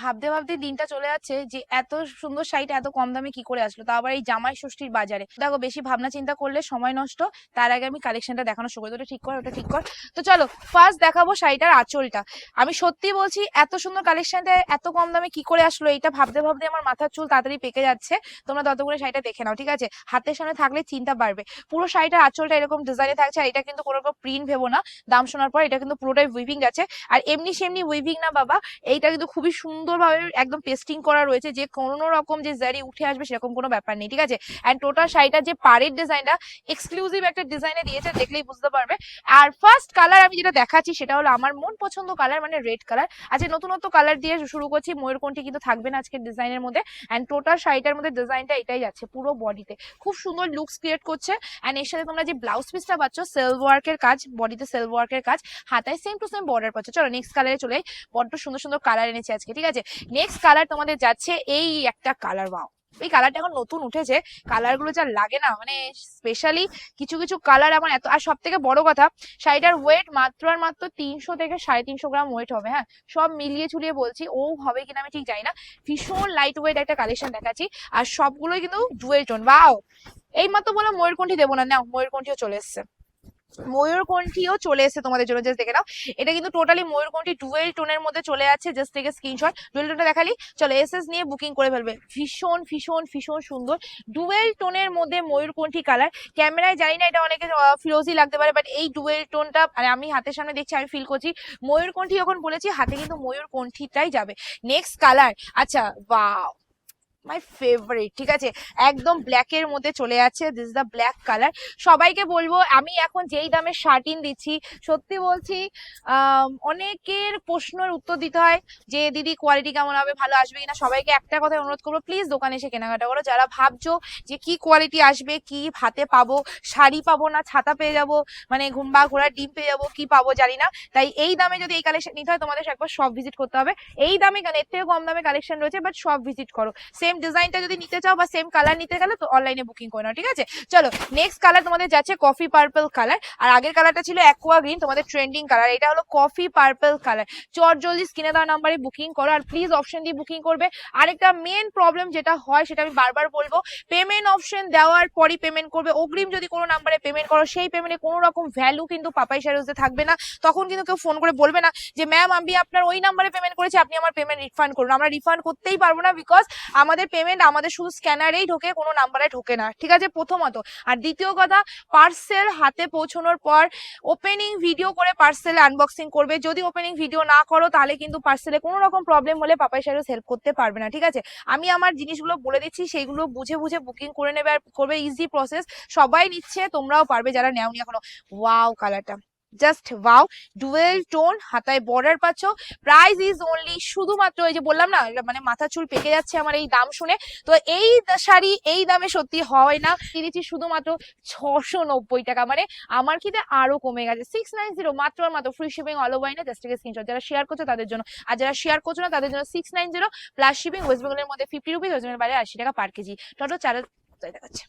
ভাবতে ভাবতে দিনটা চলে যাচ্ছে যে এত সুন্দর শাড়িটা এত কম দামে কি করে আসলো? তা আবার এই জামাই ষষ্ঠীর বাজারে। দেখো, বেশি ভাবনা চিন্তা করলে সময় নষ্ট। তার আগে আমি কালেকশনটা দেখানো শুরু করি ওটা ঠিক কর, ওটা ঠিক কর। তো চলো ফার্স্ট দেখাবো শাড়িটার আঁচলটা। আমি সত্যি বলছি, এত সুন্দর কালেকশনটা এত কম দামে কি করে আসলো? এইটা ভাবতে ভাবতে আমার মাথার চুল তাড়াতাড়ি পেকে যাচ্ছে। তোমরা তত করে শাড়িটা দেখে নাও, ঠিক আছে? হাতের সামনে থাকলে চিন্তা বাড়বে। পুরো শাড়িটার আঁচলটা এরকম ডিজাইনে থাকছে, আর এটা কিন্তু কোনো রকম প্রিন্ট ভেবো না। দাম শোনার পর এটা কিন্তু পুরোটাই উইভিং আছে। আর এমনি সেমনি উইভিং না বাবা, এইটা কিন্তু খুবই সুন্দরভাবে একদম পেস্টিং করা রয়েছে যে কোনো রকম যে জারি উঠে আসবে সেরকম কোনো ব্যাপার নেই, ঠিক আছে? অ্যান্ড টোটাল শাড়িটার যে পাড়ের ডিজাইনটা এক্সক্লুসিভ একটা ডিজাইনে দিয়েছে, দেখলেই বুঝতে পারবে। আর ফার্স্ট কালার আমি যেটা দেখাচ্ছি সেটা হলো আমার মন পছন্দ কালার মানে রেড কালার আজকে নতুনত্ব কালার দিয়ে শুরু করছি, ময়ূরকণ্ঠী কিন্তু থাকবে না আজকের ডিজাইনের মধ্যে। অ্যান্ড টোটাল শাড়িটার মধ্যে ডিজাইনটা এটাই যাচ্ছে, পুরো বডিতে খুব সুন্দর লুকস ক্রিয়েট করছে। অ্যান্ড এর সাথে তোমরা যে ব্লাউজ পিসটা পাচ্ছ সেলফ ওয়ার্কের কাজ বডিতে সেলফ ওয়ার্কের কাজ, হাতায় সেম টু সেম বর্ডার পাচ্ছ। চলো নেক্সট কালারে চলে। বড্ড সুন্দর সুন্দর কালার এনেছি আজকে, ঠিক আছে? নেক্সট কালার তোমাদের যাচ্ছে এই একটা কালার ওয়াও এই কালারটা এখন নতুন উঠেছে। কালারগুলো যা লাগে না মানে স্পেশালি কিছু কিছু কালার আমার এত, আর সব থেকে বড় কথা, শাড়িটার ওয়েট মাত্র আর মাত্র তিনশো থেকে সাড়ে তিনশো গ্রাম ওয়েট হবে হ্যাঁ? সব মিলিয়ে ঝুলিয়ে বলছি, ও হবে কিনা আমি ঠিক জানি না। ভীষণ লাইট ওয়েট একটা কালেকশন দেখাচ্ছি, আর সবগুলোই কিন্তু ডুয়েল টোন বাও এই মাত্র বলে ময়ূরকণ্ঠী দেবো না, নাও, ময়ূরকণ্ঠীও চলে এসছে। ময়ূরকণ্ঠীও চলে এসেছে তোমাদের জন্য জাস্ট দেখে নাও। এটা কিন্তু টোটালি ময়ূরকণ্ঠী ডুয়েল টোনের মধ্যে চলে যাচ্ছে জাস্ট থেকে স্ক্রিনশট ডুয়েল টোনটা দেখালি, চলো এসএস নিয়ে বুকিং করে ফেলবে। ভীষণ ভীষণ ভীষণ সুন্দর। ডুয়েল টোনের মধ্যে ময়ূরকণ্ঠী কালার ক্যামেরায় জানি না এটা অনেকে ফিরোজি লাগতে পারে বাট এই ডুয়েল টোনটা মানে আমি হাতের সামনে দেখছি, আমি ফিল করছি। ময়ূরকণ্ঠী যখন বলেছি, হাতে কিন্তু ময়ূরকণ্ঠীটাই যাবে। নেক্সট কালার আচ্ছা বাও মাই ফেভারিট ঠিক আছে? একদম ব্ল্যাক এর মধ্যে চলে যাচ্ছে দিস দ্য ব্ল্যাক কালার সবাইকে বলব, আমি এখন যেই দামে শার্টিন দিচ্ছি, সত্যি বলছি অনেকের প্রশ্নের উত্তর দিতে হয় যে, দিদি কোয়ালিটি কেমন হবে? ভালো আসবে কিনা? সবাইকে একটা কথা অনুরোধ করব প্লিজ দোকানে এসে কেনাকাটা করো। যারা ভাবছ যে কি কোয়ালিটি আসবে, কি হাতে পাবো, শাড়ি পাবো না, ছাতা পেয়ে যাব মানে ঘুমবা ঘোড়ার ডিম পেয়ে যাব, কি পাবো জানি না, তাই এই দামে যদি এই কালেকশন নিতে হয়, তোমাদের একবার সব ভিজিট করতে হবে। এই দামে, এর থেকে কম দামে কালেকশন রয়েছে বাট সব ভিজিট করো। সেম ডিজাইনটা যদি নিতে চাও বা সেম কালার নিতে গেলে তো অনলাইনে বুকিং করে নাও, ঠিক আছে? চলো নেক্সট কালার তোমাদের যাচ্ছে কফি পার্পল কালার আর আগের কালারটা ছিল অ্যাকোয়া গ্রিন তোমাদের ট্রেন্ডিং কালার এটা হলো কফি পার্পল কালার চট জলদি স্ক্রিনে দেওয়া নাম্বারে বুকিং করো, আর প্লিজ অপশন দিয়ে বুকিং করবে। আরেকটা মেন প্রবলেম যেটা হয়, সেটা আমি বারবার বলব পেমেন্ট অপশন দেওয়ার পরই পেমেন্ট করবে। অগ্রিম যদি কোনো নাম্বারে পেমেন্ট করো, সেই পেমেন্টে কোনো রকম ভ্যালু কিন্তু পাপাই শাড়িতে থাকবে না। তখন কিন্তু কেউ ফোন করে বলবে না যে ম্যাম আমি আপনার ওই নাম্বারে পেমেন্ট করেছি, আপনি আমার পেমেন্ট রিফান্ড করুন। আমরা রিফান্ড করতেই পারব না বিকজ আমাদের পেমেন্ট আমাদের শুধু স্ক্যানারেই ঢোকে, কোনো নাম্বারে ঢোকে না। ঠিক আছে? প্রথমত। আর দ্বিতীয় কথা পার্সেল হাতে পৌঁছানোর পর ওপেনিং ভিডিও করে পার্সেল আনবক্সিং করবে। যদি ওপেনিং ভিডিও না করো, তাহলে কিন্তু পার্সেলে কোনো রকম প্রবলেম হলে পাপাই শাড়ি হেল্প করতে পারবে না। ঠিক আছে? আমি আমার জিনিসগুলো বলে দিচ্ছি, সেইগুলো বুঝে বুঝে বুকিং করে নেবে আর করবে। ইজি প্রসেস সবাই নিচ্ছে, তোমরাও পারবে যারা নেওনি এখনও। ওয়াও কালারটা জাস্ট ওয়াও ডুয়েল টোন হাতায় বর্ডার পাচ্ছ। প্রাইস ইজ অনলি শুধুমাত্র এই যে বললাম না মানে মাথা চুল পেকে যাচ্ছে আমার এই দাম শুনে। তো এই শাড়ি এই দামে সত্যি হয় না। দিচ্ছি শুধুমাত্র ছশো নব্বই টাকা। মানে আমার খিদে আরও কমে গেছে। সিক্স নাইন জিরো মাত্র আর মাত্র free shipping all over just থেকে স্ক্রিনশট যারা শেয়ার করছ তাদের জন্য। আর যারা শেয়ার করছ না, তাদের জন্য six nine zero plus shipping west বেঙ্গলের মধ্যে ফিফটি রুপিস ওয়েস্ট বেঙ্গলের বাইরে আশি টাকা পার কেজি টোটাল চার দেখাচ্ছে।